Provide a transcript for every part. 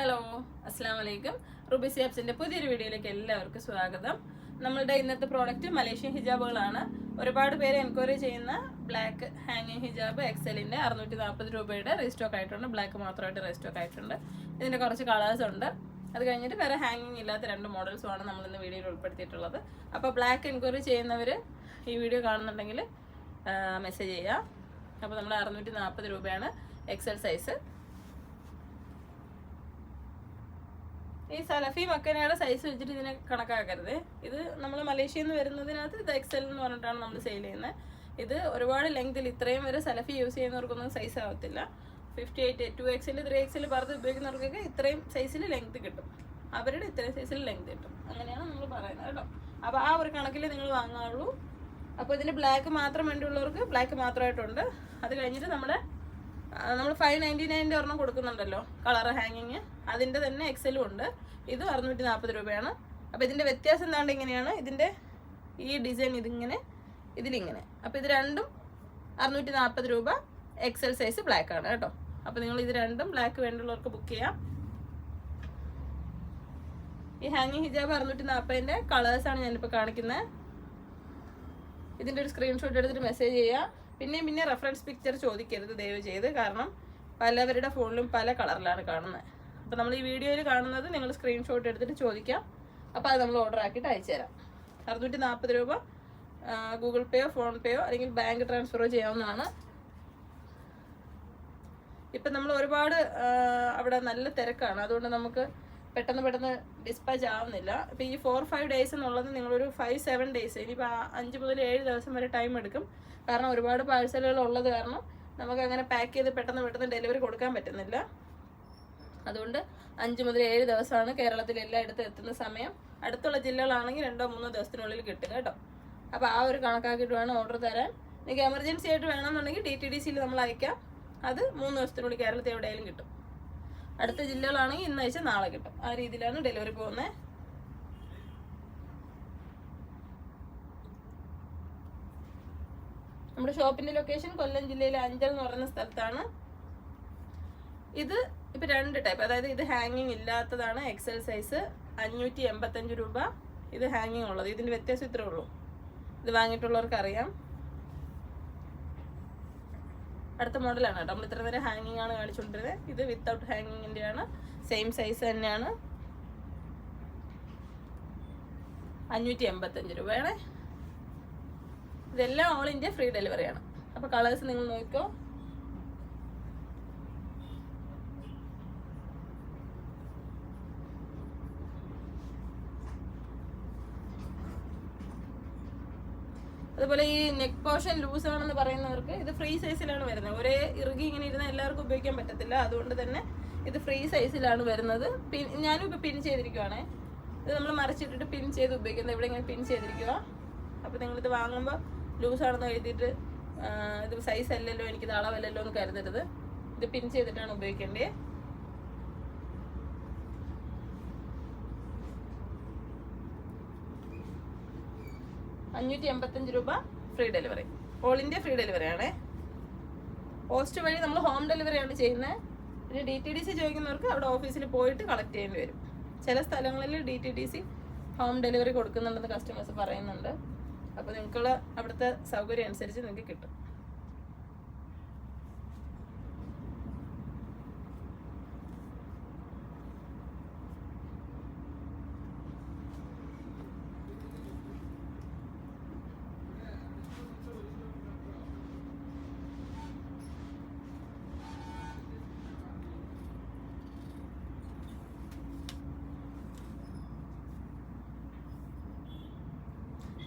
Hello അസ്സാം വലൈക്കും Ruby സിയാബ്സിന്റെ പുതിയൊരു വീഡിയോയിലേക്ക് എല്ലാവർക്കും സ്വാഗതം. നമ്മളുടെ ഇന്നത്തെ പ്രോഡക്റ്റ് മലേഷ്യൻ ഹിജാബുകളാണ്. ഒരുപാട് പേര് എൻക്വയറി ചെയ്യുന്ന ബ്ലാക്ക് ഹാങ്ങിങ് ഹിജാബ് എക്സലിന്റെ അറുന്നൂറ്റി നാൽപ്പത് രൂപയുടെ റീസ്റ്റോക്ക് ആയിട്ടുണ്ട്. ബ്ലാക്ക് മാത്രമായിട്ട് റീസ്റ്റോക്ക് ആയിട്ടുണ്ട്. ഇതിന്റെ കുറച്ച് കളേഴ്സ് ഉണ്ട്. അത് കഴിഞ്ഞിട്ട് വേറെ ഹാങ്ങിങ് ഇല്ലാത്ത രണ്ട് മോഡൽസും ആണ് നമ്മൾ ഇന്ന് വീഡിയോയിൽ ഉൾപ്പെടുത്തിയിട്ടുള്ളത്. അപ്പോൾ ബ്ലാക്ക് എൻക്വയറി ചെയ്യുന്നവർ ഈ വീഡിയോ കാണുന്നുണ്ടെങ്കിൽ മെസ്സേജ് ചെയ്യുക അപ്പോൾ നമ്മൾ അറുന്നൂറ്റി നാൽപ്പത് രൂപയാണ് എക്സൽ സൈസ് ഈ സലഫി മക്കനയുടെ സൈസ് വെച്ചിട്ട് ഇതിനെ കണക്കാക്കരുത്. ഇത് നമ്മൾ മലേഷ്യയിൽ നിന്ന് വരുന്നതിനകത്ത് ഇത് എക്സൽ എന്ന് പറഞ്ഞിട്ടാണ് നമ്മൾ സെയിൽ ചെയ്യുന്നത്. ഇത് ഒരുപാട് ലെങ്തിൽ ഇത്രയും വരെ സലഫി യൂസ് ചെയ്യുന്നവർക്കൊന്നും സൈസ് ആവത്തില്ല. Fifty eight two XL three XL പറഞ്ഞ് ഉപയോഗിക്കുന്നവർക്കൊക്കെ ഇത്രയും സൈസിൽ ലെങ്ത് കിട്ടും. അവരുടെ ഇത്രയും സൈസിൽ ലെങ്ത് കിട്ടും. അങ്ങനെയാണ് നമ്മൾ പറയുന്നത് കേട്ടോ. അപ്പോൾ ആ ഒരു കണക്കിൽ നിങ്ങൾ വാങ്ങാറുള്ളൂ അപ്പോൾ ഇതിന് ബ്ലാക്ക് മാത്രം വേണ്ടിയുള്ളവർക്ക് ബ്ലാക്ക് മാത്രമായിട്ടുണ്ട്. അത് കഴിഞ്ഞിട്ട് നമ്മുടെ നമ്മൾ ഫൈവ് നയന്റി നയന്റെ ഒരെണ്ണം കൊടുക്കുന്നുണ്ടല്ലോ കളർ ഹാങ്ങിങ് അതിന്റെ തന്നെ എക്സലും ഉണ്ട്. ഇത് അറുന്നൂറ്റി നാൽപ്പത് രൂപയാണ്. അപ്പോൾ ഇതിന്റെ വ്യത്യാസം എന്താണ്ട് ഇങ്ങനെയാണ്? ഇതിന്റെ ഈ ഡിസൈൻ ഇതിങ്ങനെ ഇതിലിങ്ങനെ. അപ്പോൾ ഇത് രണ്ടും അറുന്നൂറ്റി നാൽപ്പത് രൂപ എക്സൽ സൈസ് ബ്ലാക്ക് ആണ് കേട്ടോ. അപ്പോൾ നിങ്ങൾ ഇത് രണ്ടും ബ്ലാക്ക് വേണ്ടുള്ളവർക്ക് ബുക്ക് ചെയ്യാം. ഈ ഹാങ്ങിങ് ഹിജാബ് അറുന്നൂറ്റി നാൽപ്പതിന്റെ കളേഴ്സാണ് ഞാനിപ്പോൾ കാണിക്കുന്നത് ഇതിന്റെ ഒരു സ്ക്രീൻഷോട്ട് എടുത്തിട്ട് മെസ്സേജ് ചെയ്യുക പിന്നെയും പിന്നെ റെഫറൻസ് പിക്ചർ ചോദിക്കരുത് ദയവ് ചെയ്ത്. കാരണം പലവരുടെ ഫോണിലും പല കളറിലാണ് കാണുന്നത് അപ്പോൾ നമ്മൾ ഈ വീഡിയോയിൽ കാണുന്നത് നിങ്ങൾ സ്ക്രീൻഷോട്ട് എടുത്തിട്ട് ചോദിക്കാം. അപ്പോൾ അത് നമ്മൾ ഓർഡർ ആക്കിയിട്ട് അയച്ചു തരാം. അറുന്നൂറ്റി നാൽപ്പത് രൂപ ഗൂഗിൾ പേയോ ഫോൺ പേയോ അല്ലെങ്കിൽ ബാങ്ക് ട്രാൻസ്ഫറോ ചെയ്യാവുന്നതാണ്. ഇപ്പം നമ്മൾ ഒരുപാട് അവിടെ നല്ല തിരക്കാണ്. അതുകൊണ്ട് നമുക്ക് പെട്ടെന്ന് പെട്ടെന്ന് ഡിസ്പാച്ച് ആവുന്നില്ല. അപ്പോൾ ഈ ഫോർ ഫൈവ് ഡേയ്സ് എന്നുള്ളത് നിങ്ങളൊരു ഫൈവ് സെവൻ ഡേയ്സ് ഇനിയിപ്പോൾ അഞ്ച് മുതൽ ഏഴ് ദിവസം വരെ ടൈം എടുക്കും. കാരണം ഒരുപാട് പാഴ്സലുകൾ ഉള്ളത് കാരണം നമുക്ക് അങ്ങനെ പാക്ക് ചെയ്ത് പെട്ടെന്ന് പെട്ടെന്ന് ഡെലിവറി കൊടുക്കാൻ പറ്റുന്നില്ല. അതുകൊണ്ട് അഞ്ച് മുതൽ ഏഴ് ദിവസമാണ് കേരളത്തിൽ എല്ലായിടത്തും എത്തുന്ന സമയം. അടുത്തുള്ള ജില്ലകളാണെങ്കിൽ രണ്ടോ മൂന്നോ ദിവസത്തിനുള്ളിൽ കിട്ടും കേട്ടോ. അപ്പോൾ ആ ഒരു കണക്കാക്കിയിട്ട് വേണം ഓർഡർ തരാൻ. നിങ്ങൾക്ക് എമർജൻസി ആയിട്ട് വേണമെന്നുണ്ടെങ്കിൽ ഡി ടി ഡി സിയിൽ നമ്മൾ അയക്കാം അത് മൂന്ന് ദിവസത്തിനുള്ളിൽ കേരളത്തിൽ എവിടെയെങ്കിലും കിട്ടും. അടുത്ത ജില്ലകളാണെങ്കിൽ ഇന്ന് അയച്ചാൽ നാളെ കിട്ടും. ആ രീതിയിലാണ് ഡെലിവറി പോകുന്നത് നമ്മുടെ ഷോപ്പിന്റെ ലൊക്കേഷൻ കൊല്ലം ജില്ലയിലെ അഞ്ചൽ എന്ന് പറയുന്ന സ്ഥലത്താണ്. ഇത് ഇപ്പൊ രണ്ട് ടൈപ്പ്. അതായത് ഇത് ഹാങ്ങിങ് ഇല്ലാത്തതാണ് എക്സൽ സൈസ് അഞ്ഞൂറ്റി എൺപത്തഞ്ച് രൂപ. ഇത് ഹാങ്ങിങ് ഉള്ളത്. ഇതിന്റെ വ്യത്യാസം ഇത്രേ ഉള്ളൂ. ഇത് വാങ്ങിയിട്ടുള്ളവർക്ക് അറിയാം അടുത്ത മോഡലാണ് കേട്ടോ. നമ്മൾ ഇത്ര നേരം ഹാങ്ങിങ് ആണ് കാണിച്ചുകൊണ്ടിരുന്നത് ഇത് വിത്തൗട്ട് ഹാങ്ങിങ്ങിന്റെ ആണ് സെയിം സൈസ് തന്നെയാണ്. അഞ്ഞൂറ്റി എൺപത്തഞ്ച് രൂപയാണ്. ഇതെല്ലാം ഓൾ ഇന്ത്യ ഫ്രീ ഡെലിവറിയാണ് അപ്പൊ കളേഴ്സ് നിങ്ങൾ നോക്കിക്കോ. അതുപോലെ ഈ നെക്ക് പോർഷൻ ലൂസ് ആണെന്ന് പറയുന്നവർക്ക് ഇത് ഫ്രീ സൈസിലാണ് വരുന്നത്. ഒരേ ഇറുകി ഇങ്ങനെ ഇരുന്ന എല്ലാവർക്കും ഉപയോഗിക്കാൻ പറ്റത്തില്ല. അതുകൊണ്ട് തന്നെ ഇത് ഫ്രീ സൈസിലാണ് വരുന്നത്. പിൻ ഞാനും ഇപ്പം പിൻ ചെയ്തിരിക്കുവാണേ. ഇത് നമ്മൾ മറിച്ചിട്ടിട്ട് പിൻ ചെയ്ത് ഉപയോഗിക്കുന്നത്. ഇവിടെ ഇങ്ങനെ പിൻ ചെയ്തിരിക്കുക അപ്പോൾ നിങ്ങളിത് വാങ്ങുമ്പോൾ ലൂസ് ആണെന്ന് എഴുതിയിട്ട് ഇത് സൈസ് അല്ലല്ലോ എനിക്കിത് അളവല്ലല്ലോ എന്ന് കരുതരുത്. ഇത് പിൻ ചെയ്തിട്ടാണ് ഉപയോഗിക്കേണ്ടത്. അഞ്ഞൂറ്റി എൺപത്തഞ്ച് രൂപ free delivery. All India free delivery ആണേ. പോസ്റ്റ് വഴി നമ്മൾ ഹോം ഡെലിവറിയാണ് ചെയ്യുന്നത് പിന്നെ ഡി ടി ഡി സി ചോദിക്കുന്നവർക്ക് അവിടെ ഓഫീസിൽ പോയിട്ട് കളക്ട് ചെയ്യേണ്ടി വരും. ചില സ്ഥലങ്ങളിൽ D T D C home delivery കൊടുക്കുന്നുണ്ടെന്ന് customers പറയുന്നുണ്ട്. അപ്പോൾ നിങ്ങൾക്കുള്ള അവിടുത്തെ സൗകര്യം അനുസരിച്ച് നിങ്ങൾക്ക് കിട്ടും.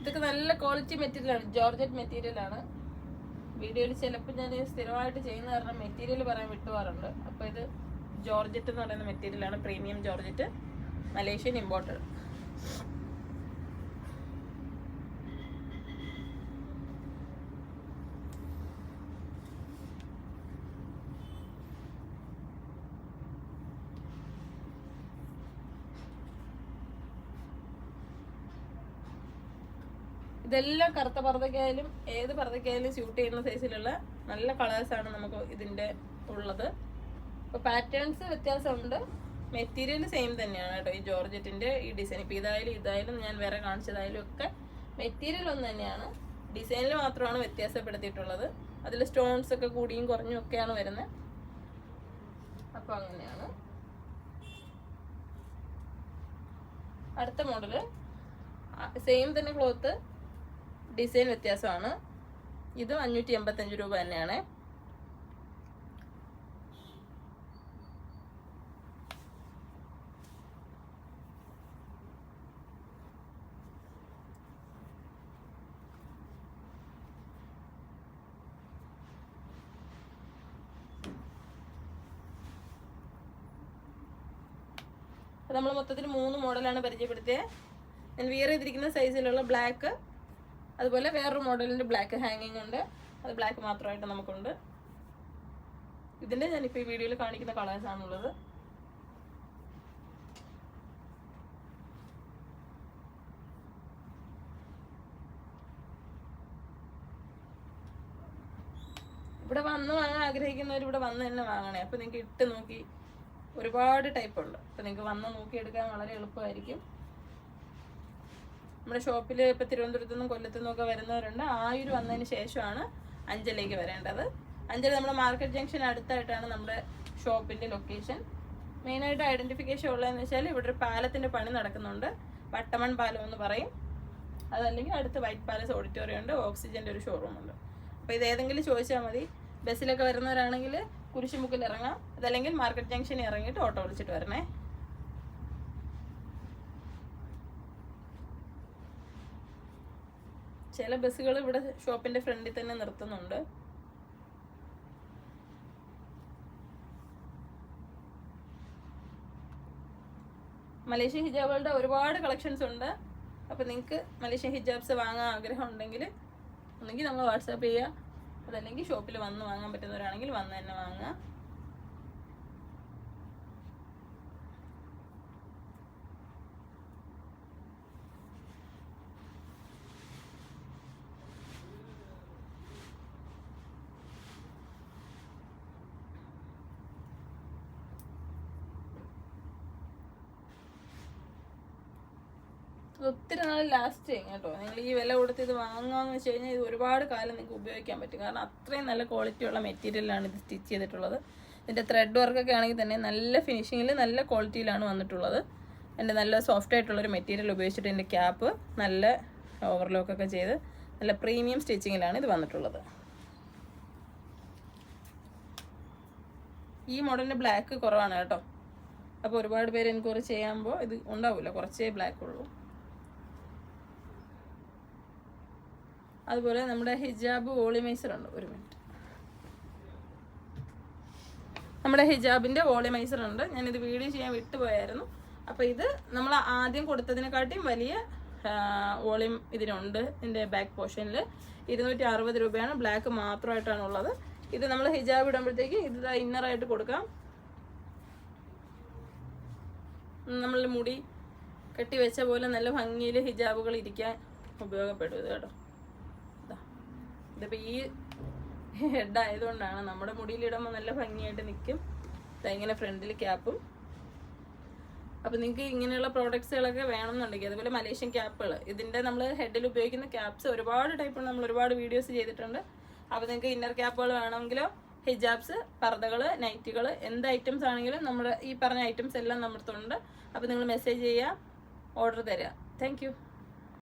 ഇതൊക്കെ നല്ല ക്വാളിറ്റി മെറ്റീരിയലാണ് ജോർജറ്റ് മെറ്റീരിയലാണ് വീഡിയോയിൽ ചിലപ്പോൾ ഞാൻ സ്ഥിരമായിട്ട് ചെയ്യുന്ന കാരണം മെറ്റീരിയൽ പറയാൻ വിട്ടുപോകാറുണ്ട്. അപ്പോൾ ഇത് ജോർജറ്റ് എന്ന് പറയുന്ന മെറ്റീരിയലാണ് പ്രീമിയം ജോർജറ്റ് മലേഷ്യൻ ഇമ്പോർട്ടഡ് ഇതെല്ലാം കറുത്ത പർദ്ദക്കായാലും ഏത് പർദ്ദക്കായാലും സ്യൂട്ട് ചെയ്യുന്ന സൈസിലുള്ള നല്ല കളേഴ്സാണ് നമുക്ക് ഇതിന്റെ ഉള്ളത്. ഇപ്പോൾ പാറ്റേൺസ് വ്യത്യാസമുണ്ട്. മെറ്റീരിയൽ സെയിം തന്നെയാണ് കേട്ടോ ഈ ജോർജറ്റിന്റെ ഈ ഡിസൈൻ ഇപ്പൊ ഇതായാലും ഇതായാലും ഞാൻ വേറെ കാണിച്ചതായാലും ഒക്കെ മെറ്റീരിയൽ ഒന്ന് തന്നെയാണ്. ഡിസൈനിൽ മാത്രമാണ് വ്യത്യാസപ്പെടുത്തിയിട്ടുള്ളത്. അതിൽ സ്റ്റോൺസ് ഒക്കെ കൂടിയും കുറഞ്ഞും ഒക്കെയാണ് വരുന്നത്. അപ്പോൾ അങ്ങനെയാണ്. അടുത്ത മോഡൽ സെയിം തന്നെ ക്ലോത്ത് ഡിസൈൻ വ്യത്യാസമാണ്. ഇതും അഞ്ഞൂറ്റി എൺപത്തഞ്ച് രൂപ തന്നെയാണ്. നമ്മൾ മൊത്തത്തിൽ മൂന്ന് മോഡലാണ് പരിചയപ്പെടുത്തിയത് ഞാൻ വിയർ ചെയ്തിരിക്കുന്ന സൈസിലുള്ള ബ്ലാക്ക് അതുപോലെ വേറൊരു മോഡലിന്റെ ബ്ലാക്ക് ഹാങ്ങിങ് ഉണ്ട്. അത് ബ്ലാക്ക് മാത്രമായിട്ട് നമുക്കുണ്ട്. ഇതിന്റെ ഞാനിപ്പോൾ ഈ വീഡിയോയിൽ കാണിക്കുന്ന കളേഴ്സ് ആണുള്ളത്. ഇവിടെ വന്ന് വാങ്ങാൻ ആഗ്രഹിക്കുന്നവർ ഇവിടെ വന്ന് തന്നെ വാങ്ങണേ. അപ്പൊ നിങ്ങൾക്ക് ഇട്ട് നോക്കി ഒരുപാട് ടൈപ്പ് ഉണ്ട്. അപ്പൊ നിങ്ങൾക്ക് വന്ന് നോക്കിയെടുക്കാൻ വളരെ എളുപ്പമായിരിക്കും. നമ്മുടെ ഷോപ്പിൽ ഇപ്പോൾ തിരുവനന്തപുരത്തു നിന്നും കൊല്ലത്തു നിന്നൊക്കെ വരുന്നവരുണ്ട്. ആയൂർ വന്നതിന് ശേഷമാണ് അഞ്ചലേക്ക് വരേണ്ടത്. അഞ്ചൽ നമ്മുടെ മാർക്കറ്റ് ജംഗ്ഷൻ അടുത്തായിട്ടാണ് നമ്മുടെ ഷോപ്പിന്റെ ലൊക്കേഷൻ. മെയിനായിട്ട് ഐഡന്റിഫിക്കേഷൻ ഉള്ളതെന്ന് വെച്ചാൽ ഇവിടെ ഒരു പാലത്തിന്റെ പണി നടക്കുന്നുണ്ട്. വട്ടമൺ പാലം എന്ന് പറയും. അതല്ലെങ്കിൽ അടുത്ത് വൈറ്റ് പാലസ് ഓഡിറ്റോറിയം ഉണ്ട് ഓക്സിജന്റെ ഒരു ഷോറൂം ഉണ്ട്. അപ്പോൾ ഇത് ഏതെങ്കിലും ചോദിച്ചാൽ മതി. ബസ്സിലൊക്കെ വരുന്നവരാണെങ്കിൽ കുരിശുമുക്കിൽ ഇറങ്ങാം. അതല്ലെങ്കിൽ മാർക്കറ്റ് ജംഗ്ഷനിൽ ഇറങ്ങിയിട്ട് ഓട്ടോ വിളിച്ചിട്ട് വരണേ. ചില ബസ്സുകൾ ഇവിടെ ഷോപ്പിന്റെ ഫ്രണ്ടിൽ തന്നെ നിർത്തുന്നുണ്ട്. മലേഷ്യ ഹിജാബുകളുടെ ഒരുപാട് കളക്ഷൻസ് ഉണ്ട്. അപ്പോൾ നിങ്ങൾക്ക് മലേഷ്യ ഹിജാബ്സ് വാങ്ങാൻ ആഗ്രഹം ഉണ്ടെങ്കിൽ ഒന്നെങ്കിൽ നമ്മൾ വാട്സാപ്പ് ചെയ്യുക. അതല്ലെങ്കിൽ ഷോപ്പിൽ വന്ന് വാങ്ങാൻ പറ്റുന്നവരാണെങ്കിൽ വന്ന് തന്നെ വാങ്ങുക. ഒത്തിരി നാൾ ലാസ്റ്റ് ചെയ്യും കേട്ടോ നിങ്ങൾ ഈ വില കൊടുത്ത് ഇത് വാങ്ങാന്ന് വെച്ച് കഴിഞ്ഞാൽ ഇത് ഒരുപാട് കാലം നിങ്ങൾക്ക് ഉപയോഗിക്കാൻ പറ്റും. കാരണം അത്രയും നല്ല ക്വാളിറ്റി ഉള്ള മെറ്റീരിയലാണ് ഇത് സ്റ്റിച്ച് ചെയ്തിട്ടുള്ളത്. ഇതിന്റെ ത്രെഡ് വർക്കൊക്കെ ആണെങ്കിൽ തന്നെ നല്ല ഫിനിഷിങ്ങിൽ നല്ല ക്വാളിറ്റിയിലാണ് വന്നിട്ടുള്ളത്. എന്റെ നല്ല സോഫ്റ്റ് ആയിട്ടുള്ളൊരു മെറ്റീരിയൽ ഉപയോഗിച്ചിട്ട് എന്റെ ക്യാപ്പ് നല്ല ഓവർലോക്കൊക്കെ ചെയ്ത് നല്ല പ്രീമിയം സ്റ്റിച്ചിങ്ങിലാണ് ഇത് വന്നിട്ടുള്ളത്. ഈ മോഡലിന്റെ ബ്ലാക്ക് കുറവാണ് കേട്ടോ. അപ്പോൾ ഒരുപാട് പേര് എൻക്വയറി ചെയ്യുമ്പോൾ ഇത് ഉണ്ടാവില്ല. കുറച്ചേ ബ്ലാക്ക് ഉള്ളൂ. അതുപോലെ നമ്മുടെ ഹിജാബ് വോളിമൈസർ ഉണ്ട് ഒരു മിനിറ്റ്. നമ്മുടെ ഹിജാബിന്റെ വോളിമൈസർ ഉണ്ട് ഞാനിത് വീഡിയോ ചെയ്യാൻ വിട്ടുപോയായിരുന്നു. അപ്പോൾ ഇത് നമ്മൾ ആദ്യം കൊടുത്തതിനെക്കാട്ടിയും വലിയ വോളിയം ഇതിനുണ്ട് ഇതിന്റെ ബാക്ക് പോർഷനിൽ ഇരുന്നൂറ്റി അറുപത് രൂപയാണ് ബ്ലാക്ക് മാത്രമായിട്ടാണ് ഉള്ളത് ഇത് നമ്മൾ ഹിജാബ് ഇടുമ്പോഴത്തേക്ക് ഇത് ഇന്നറായിട്ട് കൊടുക്കാം. നമ്മൾ മുടി കെട്ടി വെച്ച പോലെ നല്ല ഭംഗിയിൽ ഹിജാബുകൾ ഇരിക്കാൻ ഉപയോഗപ്പെടും ഇത് കേട്ടോ. ഇതിപ്പോ ഈ ഹെഡ് ആയതുകൊണ്ടാണ് നമ്മുടെ മുടിയിലിടുമ്പോൾ നല്ല ഭംഗിയായിട്ട് നിൽക്കും ഇങ്ങനെ ഫ്രണ്ടിൽ ക്യാപ്പും അപ്പൊ നിങ്ങൾക്ക് ഇങ്ങനെയുള്ള പ്രോഡക്ട്സുകളൊക്കെ വേണമെന്നുണ്ടെങ്കിൽ അതുപോലെ മലേഷ്യൻ ക്യാപ്പുകൾ ഇതിന്റെ നമ്മൾ ഹെഡിൽ ഉപയോഗിക്കുന്ന ക്യാപ്സ് ഒരുപാട് ടൈപ്പ് നമ്മൾ ഒരുപാട് വീഡിയോസ് ചെയ്തിട്ടുണ്ട്. അപ്പോൾ നിങ്ങൾക്ക് ഇന്നർ ക്യാപ്പുകൾ വേണമെങ്കിലോ ഹിജാബ്സ് പർദ്ദകൾ നൈറ്റുകൾ എന്ത് ഐറ്റംസ് ആണെങ്കിലും നമ്മുടെ ഈ പറഞ്ഞ ഐറ്റംസ് എല്ലാം നമ്മുടെ അടുത്തുണ്ട്. അപ്പോൾ നിങ്ങൾ മെസ്സേജ് ചെയ്യുക ഓർഡർ തരിക താങ്ക്